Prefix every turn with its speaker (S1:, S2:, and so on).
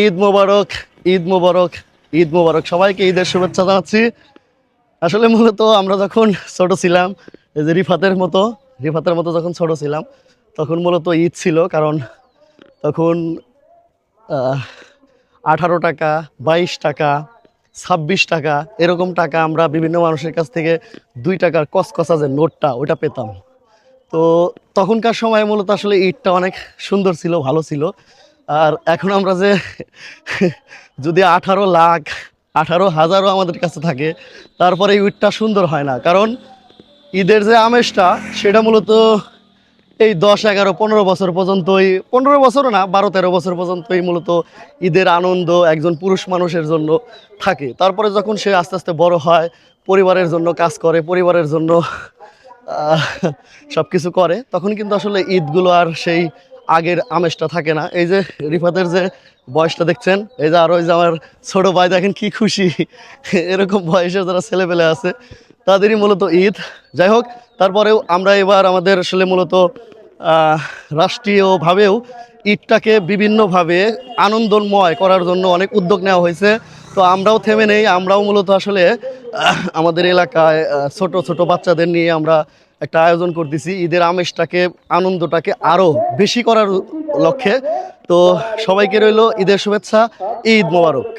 S1: ঈদ মোবারক ঈদ মোবারক ঈদ মোবারক। সবাইকে ঈদের শুভেচ্ছা জানাচ্ছি। আসলে মূলত আমরা যখন ছোট ছিলাম, এই যে রিফাতের মতো রিফাতের মতো যখন ছোট ছিলাম, তখন মূলত ঈদ ছিল, কারণ তখন আঠারো টাকা, বাইশ টাকা, ছাব্বিশ টাকা, এরকম টাকা আমরা বিভিন্ন মানুষের কাছ থেকে দুই টাকার কসকসা যে নোটটা ওটা পেতাম। তো তখনকার সময় মূলত আসলে ঈদটা অনেক সুন্দর ছিল, ভালো ছিল। আর এখন আমরা যে যদি আঠারো লাখ, আঠারো হাজারও আমাদের কাছে থাকে, তারপরে ঈদটা সুন্দর হয় না। কারণ ঈদের যে আমেজটা, সেটা মূলত এই দশ, এগারো, পনেরো বছর পর্যন্তই, পনেরো বছরও না, বারো, তেরো বছর পর্যন্তই মূলত ঈদের আনন্দ একজন পুরুষ মানুষের জন্য থাকে। তারপরে যখন সে আস্তে আস্তে বড় হয়, পরিবারের জন্য কাজ করে, পরিবারের জন্য সব কিছু করে, তখন কিন্তু আসলে ঈদগুলো আর সেই আগের আমেজটা থাকে না। এই যে রিফাতের যে বয়সটা দেখছেন, এই যে আরও এই যে আমার ছোট ভাই দেখেন কি খুশি। এরকম বয়সের যারা ছেলেপেলে আছে, তাদেরই মূলত ঈদ। যাই হোক, তারপরেও আমরা এবার আমাদের আসলে মূলত রাষ্ট্রীয়ভাবেও ঈদটাকে বিভিন্নভাবে আনন্দময় করার জন্য অনেক উদ্যোগ নেওয়া হয়েছে। তো আমরাও থেমে নেই, আমরাও মূলত আসলে আমাদের এলাকায় ছোট ছোট বাচ্চাদের নিয়ে আমরা একটা আয়োজন করতেছি, ঈদের আমেজটাকে, আনন্দটাকে আরও বেশি করার লক্ষ্যে। তো সবাইকে রইল ঈদের শুভেচ্ছা, ঈদ মোবারক।